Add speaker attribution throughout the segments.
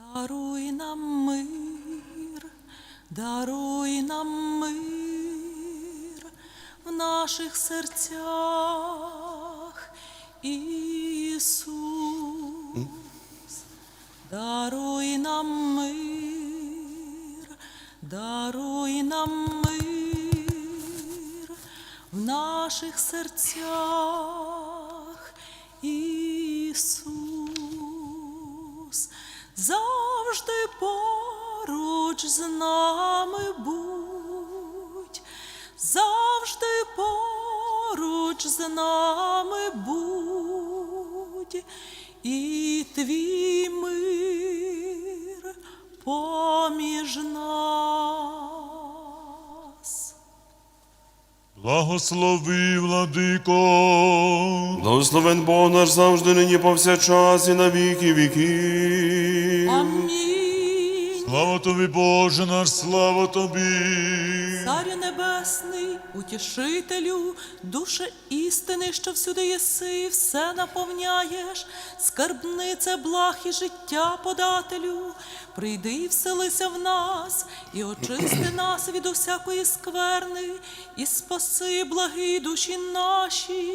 Speaker 1: Даруй нам мир, даруй нам мир в наших серцях, Ісус. Даруй нам мир, даруй нам мир в наших серцях, твій мир поміж нас.
Speaker 2: Благослови, владико,
Speaker 3: Благословен Бог наш завжди нині повсякчас і на віки віки.
Speaker 1: Амінь.
Speaker 2: Слава тобі, Боже наш, слава тобі.
Speaker 1: Царю небесний, утішителю, душе істини, що всюди єси, все наповняєш, скарбнице благ і життя подателю, прийди і вселися в нас, і очисти нас від усякої скверни, і спаси благі душі наші.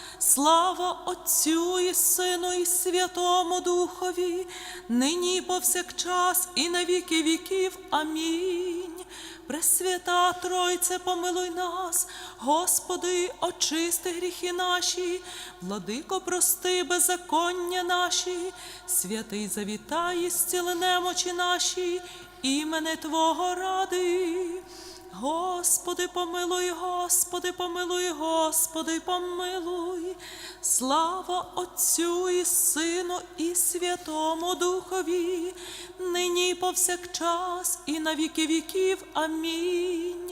Speaker 1: Слава Отцю і Сину, і Святому Духові, нині повсякчас, і на віки віків. Амінь. Пресвята Тройце, помилуй нас, Господи, очисти гріхи наші, владико, прости беззаконня наші, святий завітай, і зціли немочі наші, імене Твого ради. Господи, помилуй, Господи, помилуй, Господи, помилуй. Слава Отцю і Сину, і Святому Духові, нині повсякчас, і на віки віків. Амінь.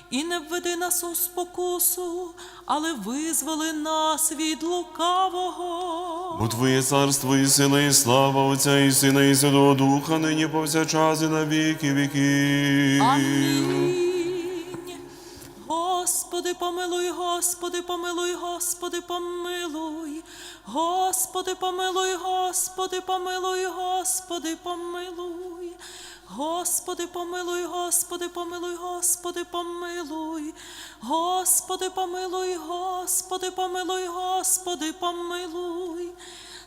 Speaker 1: І не введи нас у спокусу, але визволи нас від лукавого.
Speaker 3: Бо Твоє царство і сила, і слава Отця і Сина, і Святого Духа, нині повсякчас і на віки віків.
Speaker 1: Амінь. Господи, помилуй, Господи, помилуй, Господи, помилуй. Господи, помилуй, Господи, помилуй, Господи, помилуй. Господи, помилуй, Господи, помилуй, Господи, помилуй. Господи, помилуй, Господи, помилуй, Господи, помилуй.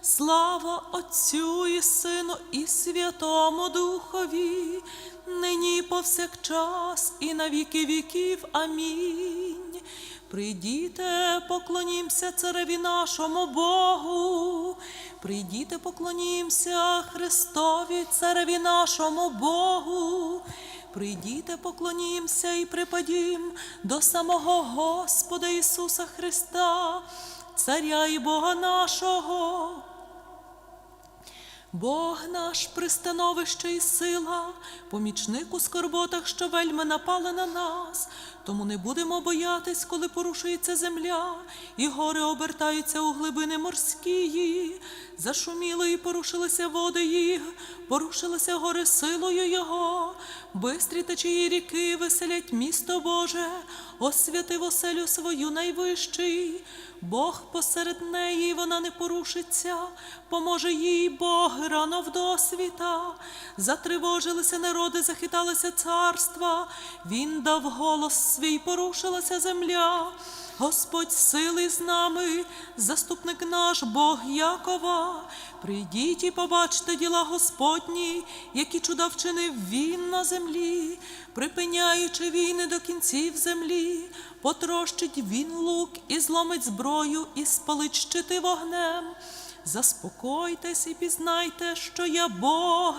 Speaker 1: Слава Отцю і Сину, і Святому Духові, нині повсякчас, і на віки віків. Амінь. Прийдіте, поклонімся цареві нашому Богу. Прийдіте, поклонімся Христові, цареві нашому Богу. Прийдіте, поклонімся і припадім до самого Господа Ісуса Христа, Царя і Бога нашого. Бог наш пристановище і сила, помічник у скорботах, що вельми напали на нас. Тому не будемо боятись, коли порушується земля, і гори обертаються у глибини морські. Зашуміли і порушилися води їх, порушилися гори силою Його, бистрі течії ріки веселять місто Боже, освятив оселю свою найвищий. Бог посеред неї, вона не порушиться, поможе їй Бог рано в досвіта. Затривожилися народи, захиталися царства, Він дав голос свій, порушилася земля. Господь сили з нами, заступник наш Бог Якова. Прийдіть і побачте діла Господні, які чуда вчинив Він на землі, припиняючи війни до кінців землі, потрощить він лук і зломить зброю, і спалить щити вогнем. Заспокойтесь і пізнайте, що я Бог.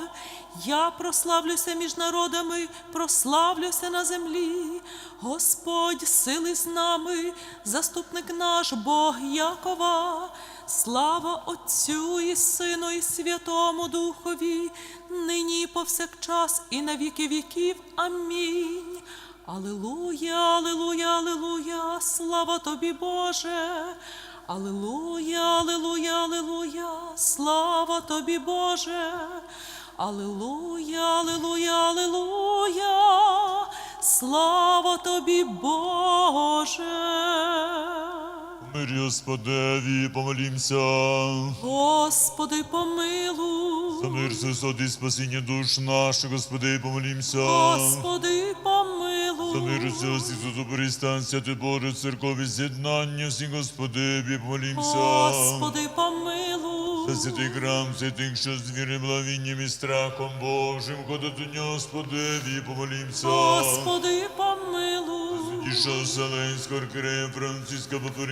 Speaker 1: Я прославлюся між народами, прославлюся на землі. Господь, сили з нами, заступник наш Бог Якова. Слава Отцю і Сину, і Святому Духові, нині повсякчас, і на віки віків. Амінь. Алилуя, алилуя, алилуя, слава тобі, Боже. Алилуя, алилуя, алилуя, слава тобі, Боже. Алилуя, алилуя, алилуя, слава тобі, Боже.
Speaker 2: Мирі Господеві, помолімся.
Speaker 1: Господи, помилуй.
Speaker 2: За мир суд і спасіння душ наших, Господи, помолімся.
Speaker 1: Господи, помилуй.
Speaker 2: Світу, добрий стан, святи Боже, церкові з'єднання, всі Господеві, помолімся.
Speaker 1: Господи, помилуй.
Speaker 2: За святий храм, святих, що з віри, благовінням і страхом Божим, хода до нього, Господеві, помолімся.
Speaker 1: Господи, помилуй.
Speaker 2: Іша Вселенського аркерея Франциска Папа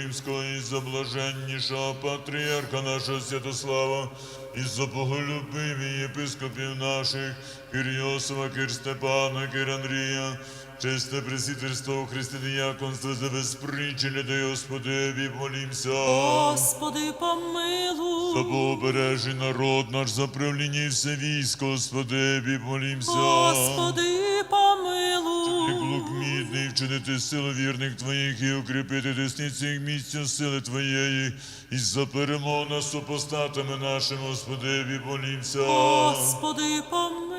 Speaker 2: і за блаженнішого патріарха нашого Святослава, і за боголюбиві єпископів наших, Кир Йосифа, Кир Степана, Кир Андрія, чесне пресвітерство діяконство за безпричини, дай Господеві, молімся.
Speaker 1: Господи,
Speaker 2: За
Speaker 1: помилуй.
Speaker 2: побережий народ наш, за правління і все військо, Господеві, молімся.
Speaker 1: Господи, помилуй.
Speaker 2: лук мідний, вчинити силу вірних твоїх і укріпити десниці їх місця сили твоєї, і за перемогу над супостатами нашим, Господеві, молімся.
Speaker 1: Господи, помилуй.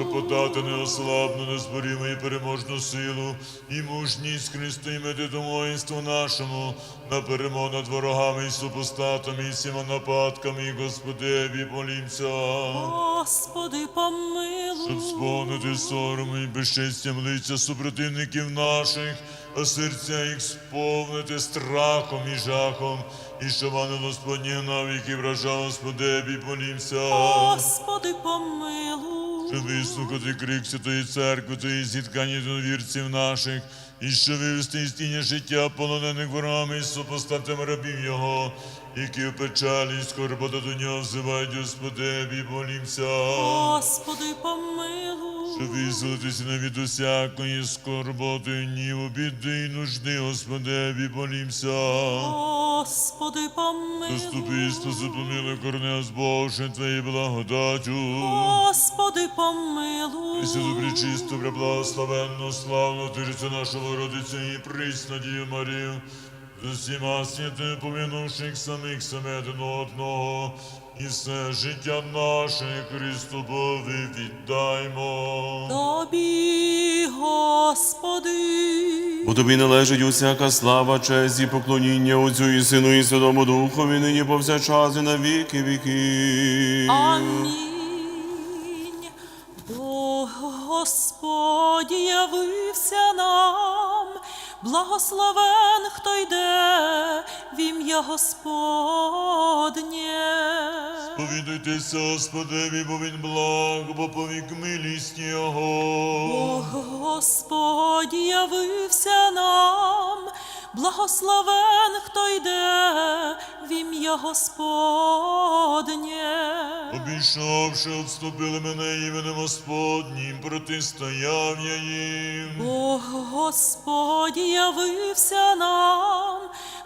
Speaker 2: Щоб подати неослабну, незборіму і переможну силу, і мужність Христу, і медиту воїнству нашому, на перемогу над ворогами і супостатами, і всіма нападками, і Господеві, молімся.
Speaker 1: Господи,
Speaker 2: Щоб
Speaker 1: помилуй.
Speaker 2: сповнити сорому і безчестям лиця супротивників наших, а серця їх сповнити страхом і жахом, і щоб ангел Господній гнав, який вражав Господеві, помолімся.
Speaker 1: Господи, помилуй.
Speaker 2: Щоб вислухати крик Святої Церкви, Твої зіткані до вірців наших, і що вивести із тіння життя полонених ворами і супостатами рабів Його, які в печалі і скорбота до нього взивають, Господеві, молімся.
Speaker 1: Господи, помилуй.
Speaker 2: Щоб визволитися від усякої скорботи, гніву, біди і нужди, Господеві, помолімся.
Speaker 1: Господи, помилуй.
Speaker 2: Заступи, спаси, помилуй, корни нас, Боже, Твоєю благодатю.
Speaker 1: Господи, помилуй.
Speaker 2: І святу пречисту, преблагословенну, славну Тирицю нашу родицю і присну Дію Марію, з усіма святими помінувших самих себе один одного, і все життя наше Христу Бові віддаймо.
Speaker 1: Тобі, Господи.
Speaker 3: Бо тобі належить усяка слава, честь і поклоніння Отцю і Сину і Святому Духові, нині повсякчас і на віки віки.
Speaker 1: Амінь. Бо Господь явився нам, благословен, хто йде в ім'я Господнє.
Speaker 2: Повідуйтеся, Господеві, бо він благ, бо повік милість Його.
Speaker 1: Бо Господь явився нам, благословен, хто йде в ім'я Господнє.
Speaker 2: Обійшовши, отступили мене іменем Господнім, протистояв я їм.
Speaker 1: Бог Господь явився нам,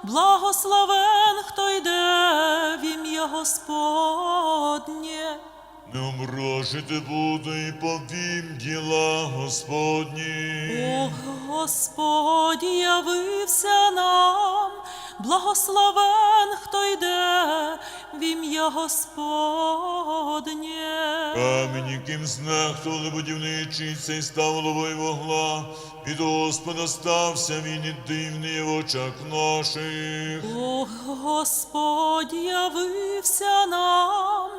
Speaker 1: благословен, хто йде в ім'я Господнє.
Speaker 2: Не умрожити буду і повім діла Господні.
Speaker 1: Бог Господь явився нам, благословен, хто йде в ім'я Господнє.
Speaker 2: Камінь, яким знехтували будівничий, цей став головою вогла. Від Господа стався він і дивний в очах наших.
Speaker 1: Бог Господь явився нам,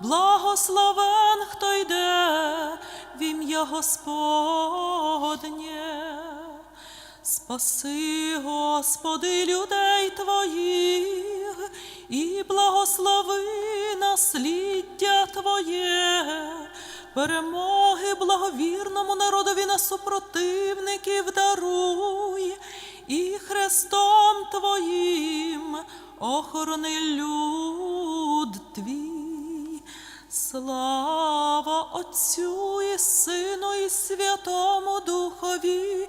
Speaker 1: благословен, хто йде в ім'я Господнє. Спаси, Господи, людей Твоїх і благослови насліддя Твоє, перемоги благовірному народові на супротивників даруй, і Христом Твоїм охорони люд Твій. Слава Отцю і Сину, і Святому Духові,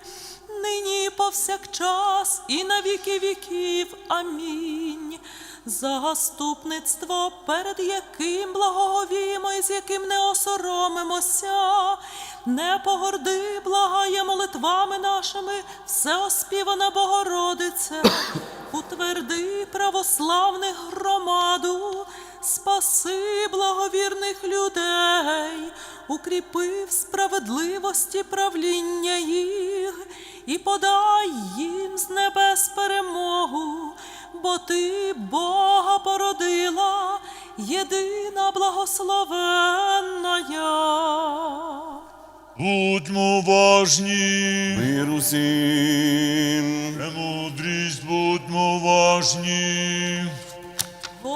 Speaker 1: нині повсякчас, і на віки віків. Амінь. Заступництво, перед яким благоговіємо і з яким не осоромимося, не погорди, благає молитвами нашими, всеоспівана Богородице, утверди православних громаду, спаси благовірних людей, укріпи в справедливості правління їх і подай їм з небес перемогу, бо ти Бога породила, єдина благословенна.
Speaker 2: Будьмо уважні,
Speaker 3: Мир усім.
Speaker 2: премудрість, будьмо уважні.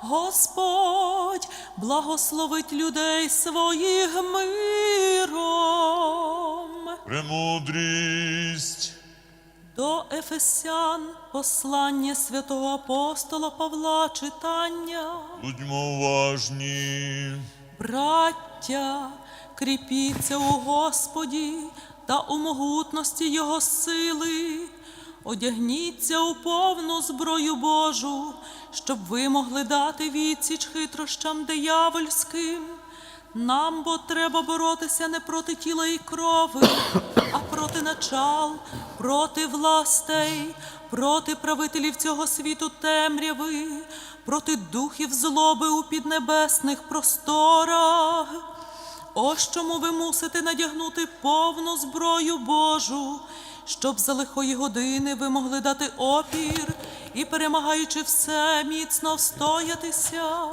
Speaker 1: Господь благословить людей своїх миром.
Speaker 2: Премудрість,
Speaker 1: До Ефесян послання святого апостола Павла читання.
Speaker 2: будьмо уважні.
Speaker 1: Браття, кріпіться у Господі та у могутності Його сили, одягніться у повну зброю Божу, щоб ви могли дати відсіч хитрощам диявольським. Нам бо треба боротися не проти тіла і крови, а проти начал, проти властей, проти правителів цього світу темряви, проти духів злоби у піднебесних просторах. Ось чому ви мусите надягнути повну зброю Божу, щоб за лихої години ви могли дати опір і, перемагаючи все, міцно встоятися.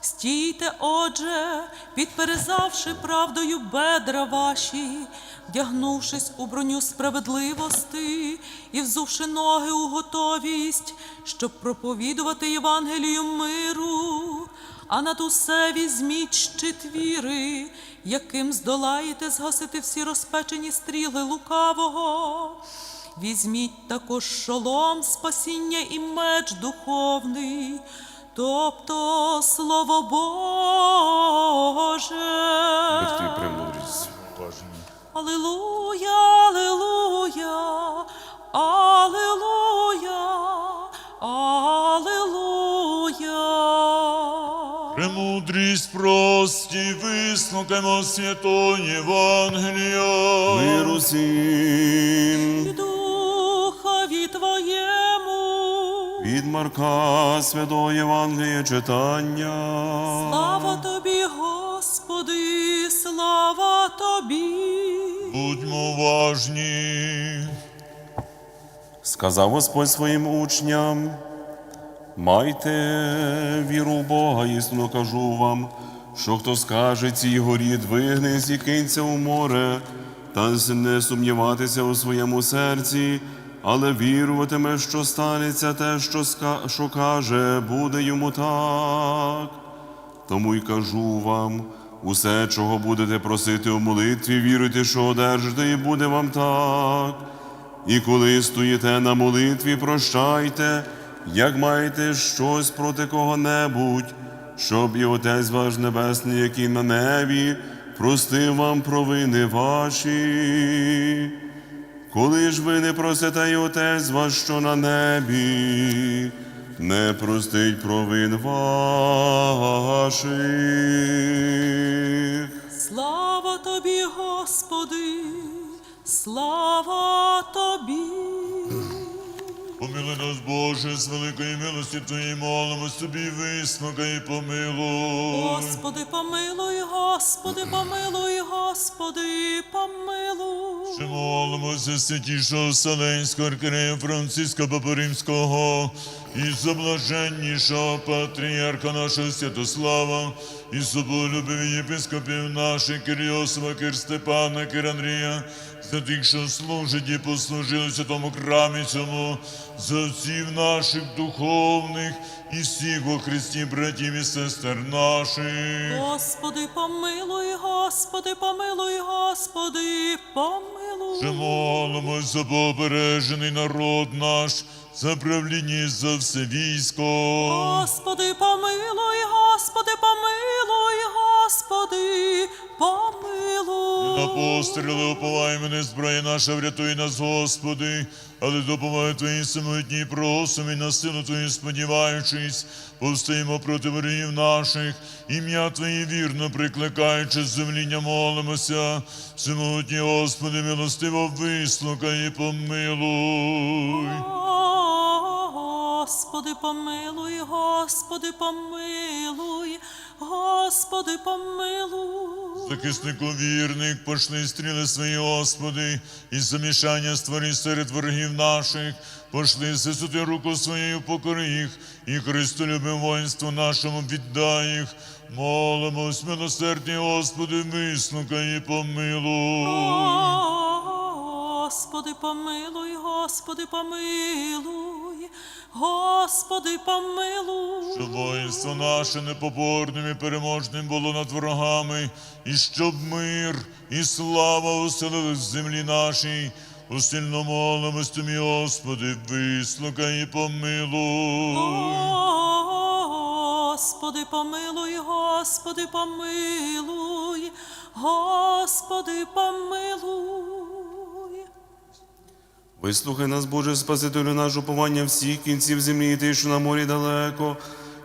Speaker 1: Стійте, отже, підперезавши правдою бедра ваші, вдягнувшись у броню справедливости і взувши ноги у готовість, щоб проповідувати Євангелію миру, а над усе візьміть щит віри, яким здолаєте згасити всі розпечені стріли лукавого. Візьміть також шолом спасіння і меч духовний, тобто Слово Боже.
Speaker 3: Твій премудрість.
Speaker 2: Уважні. Прості, вислухаймо свято Євангелія.
Speaker 3: Мир усім.
Speaker 1: І Духові Твоєму.
Speaker 3: Від Марка Святого Євангелія читання.
Speaker 1: Слава Тобі, Господи, слава Тобі.
Speaker 2: Будьмо уважні.
Speaker 3: Сказав Господь своїм учням, майте віру в Бога, істинно кажу вам, що хто скаже цій горі, двигнись і кинься у море, та не сумніватися у своєму серці, але віруватиме, що станеться те, що, ска- що каже, буде йому так. Тому й кажу вам, усе, чого будете просити у молитві, віруйте, що одержите, і буде вам так. І коли стоїте на молитві, прощайте, як маєте щось проти кого-небудь, щоб і Отець ваш Небесний, який на небі, простив вам провини ваші. Коли ж ви не просите і Отець ваш, що на небі, не простить провин ваших.
Speaker 1: Слава Тобі, Господи, слава Тобі.
Speaker 2: Помилуй нас, Боже, з великої милості Твої молимо собі, вислухай і помилуй.
Speaker 1: Господи, помилуй, Господи, помилуй, Господи, помилуй.
Speaker 2: Ще молимося святішого Вселенського аркерея Франциска Папа Римського і заблаженнішого патріарха нашого Святослава, і соболюбиві єпископів наших, Кирйосова, Кир Степана, Кир Андрія, за тих, що служать і послужили святому храмі цьому, за отців наших духовних і всіх у Христі братів і сестер наших.
Speaker 1: Господи, помилуй, Господи, помилуй, Господи, помилуй.
Speaker 2: Ще молимось за побережений народ наш, за правління за все військо.
Speaker 1: Господи, помилуй, Господи, помилуй, Господи, помилуй.
Speaker 2: На постріли уповаємо, не зброя наша, врятуй нас, Господи, але допомагай Твої самотні просимо і на силу Твою сподіваючись, повстаємо проти ворогів наших, ім'я Твоє вірно прикликаючи з земління молимося, всемогутній Господи, милостиво вислухай і помилуй.
Speaker 1: Господи, помилуй, Господи, помилуй, Господи, помилуй.
Speaker 2: Захиснику вірних, пошли стріли свої, Господи, і замішання створи серед ворогів наших, пошли висоти руку своєю покори їх, і Христолюбим воїнству нашому віддай їх. Молимось, милосердні, Господи, вислухай і помилуй.
Speaker 1: Господи, помилуй, Господи, помилуй, Господи, помилуй.
Speaker 2: Щоб воїнство наше непоборним і переможним було над ворогами, і щоб мир і слава оселились в землі нашій. Усильно молимось тобі, Господи, вислухай і помилуй.
Speaker 1: Господи, помилуй, Господи, помилуй, Господи, помилуй.
Speaker 3: Вислухай нас, Боже, Спасителю наш уповання всіх кінців землі, і ти, що на морі далеко,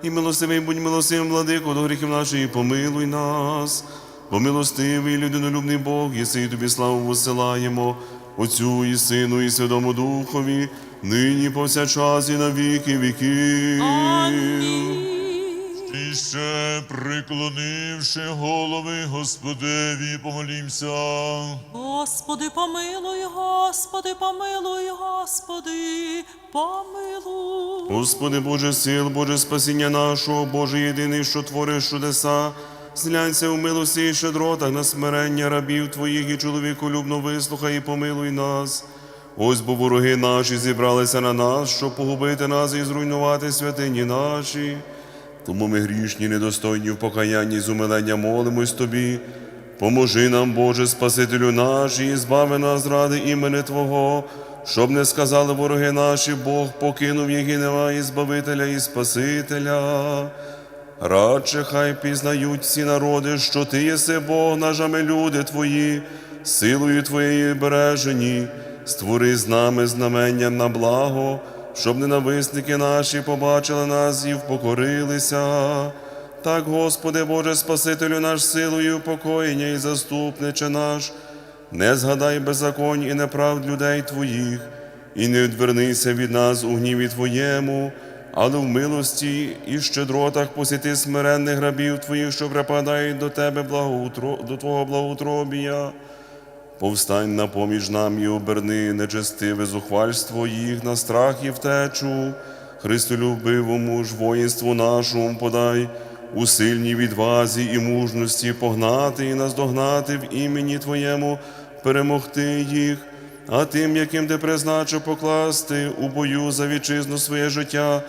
Speaker 3: і милостивий, будь милостивим, владико, до гріхів наших, і помилуй нас. Бо милостивий, людинолюбний Бог, єси і тобі славу посилаємо, Отцю і Сину, і Святому Духові, нині повсякчас і на віки віків.
Speaker 2: І ще приклонивши голови Господеві, помолімся.
Speaker 1: Господи, помилуй, Господи, помилуй, Господи, помилуй.
Speaker 3: Господи Боже сил, Боже спасіння нашого, Боже єдиний, що твориш чудеса, зглянься у милості і щедротах на смирення рабів Твоїх і чоловіколюбно вислухай і помилуй нас. Ось бо вороги наші зібралися на нас, щоб погубити нас і зруйнувати святині наші. Тому ми грішні, недостойні в покаянні з умилення молимось Тобі. Поможи нам, Боже, Спасителю наш, і збави нас ради імени Твого, щоб не сказали вороги наші, Бог покинув їх і немає Збавителя і Спасителя. Радше хай пізнають всі народи, що Ти єси Бог, наш, а ми люди Твої, силою Твоєї бережені, створи з нами знамення на благо, щоб ненависники наші побачили нас і впокорилися. Так, Господи Боже, Спасителю наш силою покоєння і заступниче наш, не згадай беззаконь і неправд людей Твоїх, і не відвернися від нас у гніві Твоєму, але в милості і щедротах посіти смиренних рабів Твоїх, що припадають до Тебе благоутро... до Твого благоутробія. Повстань на поміж нам і оберни нечестиве зухвальство їх на страх і втечу. Христолюбивому ж воїнству нашому подай у сильній відвазі і мужності погнати і наздогнати в імені Твоєму, перемогти їх, а тим, яким ти призначив покласти у бою за вітчизну своє життя,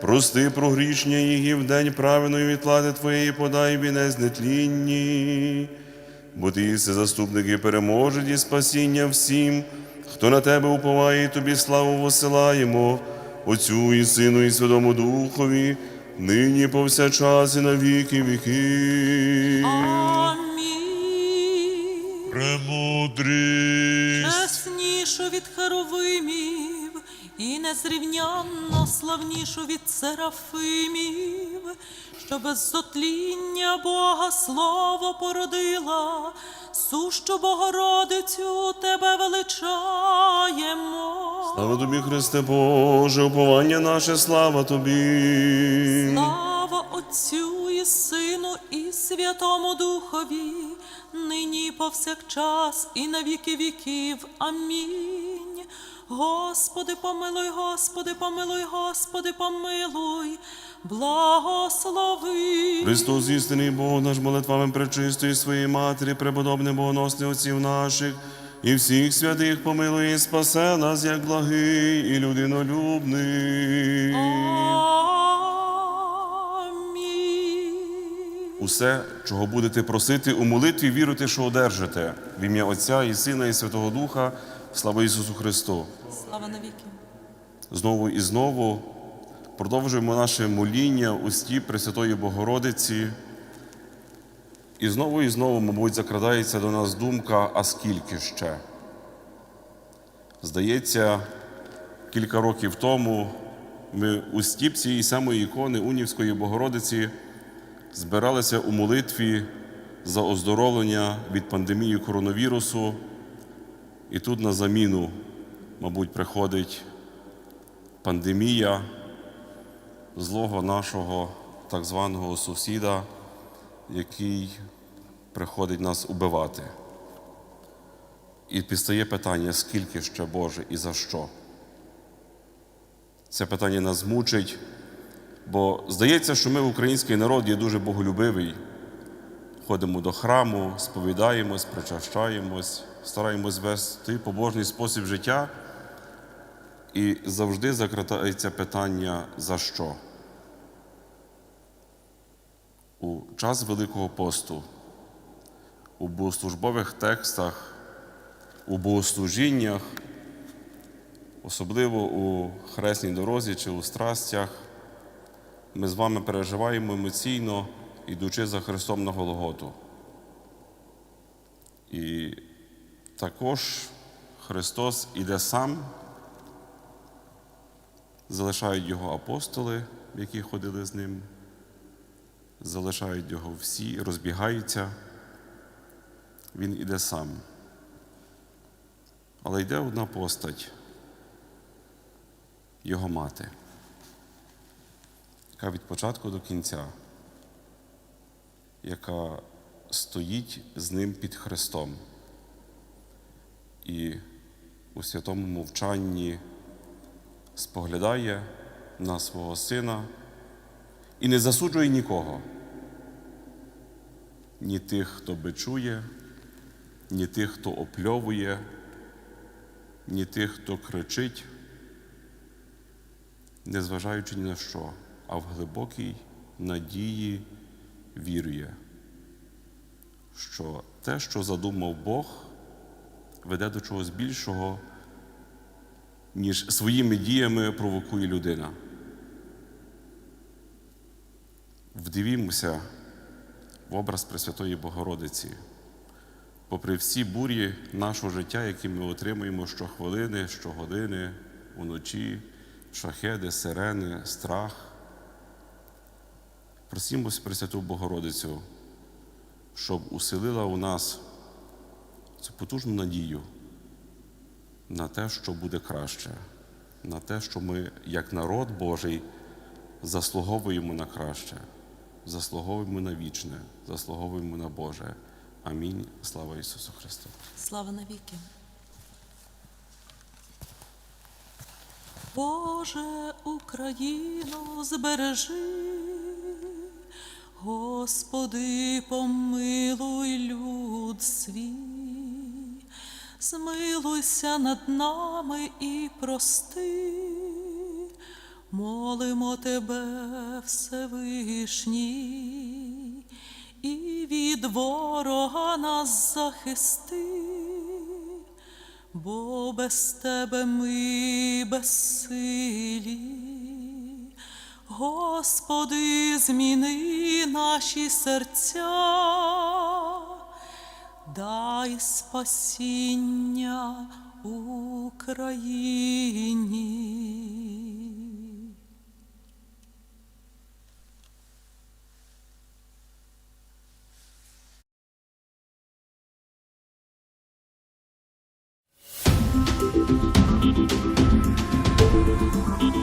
Speaker 3: прости прогрішення їх і в день правильної відплати Твоєї подай вінець нетлінні бо ти єси заступник і переможець і спасіння всім, хто на тебе уповає, і тобі славу посилаємо, Отцю і Сину, і Святому Духові, нині повсякчас і на віки віки.
Speaker 1: Амінь.
Speaker 2: Премудрість.
Speaker 1: Чеснішу від херовимів і незрівнянно славнішу від серафимів, що без зотління Бога слово породила, сущу Богородицю тебе величаємо.
Speaker 3: Слава тобі, Христе Боже, уповання наше, слава тобі.
Speaker 1: Слава Отцю і Сину і Святому Духові, нині повсякчас і на віки віків. Амінь. Господи, помилуй, Господи, помилуй, Господи, помилуй. благослови.
Speaker 3: Христос, істинний Бог наш молитвами пречистої своєї Матері, преподобне богоносне отців наших, і всіх святих помилуй і спасе нас, як благий і людинолюбний.
Speaker 1: Амінь.
Speaker 3: Усе, чого будете просити у молитві, віруйте, що одержите. В ім'я Отця і Сина, і Святого Духа. Слава Ісусу Христу!
Speaker 1: Слава навіки.
Speaker 3: Знову і знову продовжуємо наше моління у стіп Пресвятої Богородиці. І знову і знову, мабуть, закрадається до нас думка, а скільки ще? Здається, кілька років тому ми у стіп цієї самої ікони Унівської Богородиці збиралися у молитві за оздоровлення від пандемії коронавірусу. І тут на заміну, мабуть, приходить пандемія злого нашого так званого сусіда, який приходить нас убивати. І підстає питання, скільки ще Боже і за що? Це питання нас мучить, бо здається, що ми, український народ, є дуже боголюбивий. Ходимо до храму, сповідаємось, причащаємось, стараємось вести побожний спосіб життя. І завжди закратається питання за що? У час Великого посту, у богослужбових текстах, у богослужіннях, особливо у хресній дорозі чи у страстях, ми з вами переживаємо емоційно, ідучи за Христом на Голготу. І також Христос іде сам залишають його апостоли, які ходили з ним, залишають його всі, розбігаються. Він іде сам. Але йде одна постать, його мати, яка від початку до кінця, яка стоїть з ним під Христом. І у святому мовчанні споглядає на свого сина і не засуджує нікого. Ні тих, хто бичує, ні тих, хто опльовує, ні тих, хто кричить, незважаючи ні на що, а в глибокій надії вірує, що те, що задумав Бог, веде до чогось більшого ніж своїми діями провокує людина. Вдивімося в образ Пресвятої Богородиці, попри всі бурі нашого життя, які ми отримуємо щохвилини, щогодини, уночі, шахеди, сирени, страх. Просімось Пресвяту Богородицю, щоб усилила у нас цю потужну надію на те, що буде краще, на те, що ми, як народ Божий, заслуговуємо на краще, заслуговуємо на вічне, заслуговуємо на Боже. Амінь. Слава Ісусу Христу!
Speaker 1: Слава навіки. Боже, Україну збережи, Господи, помилуй люд свій, змилуйся над нами і прости, молимо Тебе, Всевишній, і від ворога нас захисти бо без тебе ми безсилі. Господи, зміни наші серця, Дай спасіння Україні. Thank you.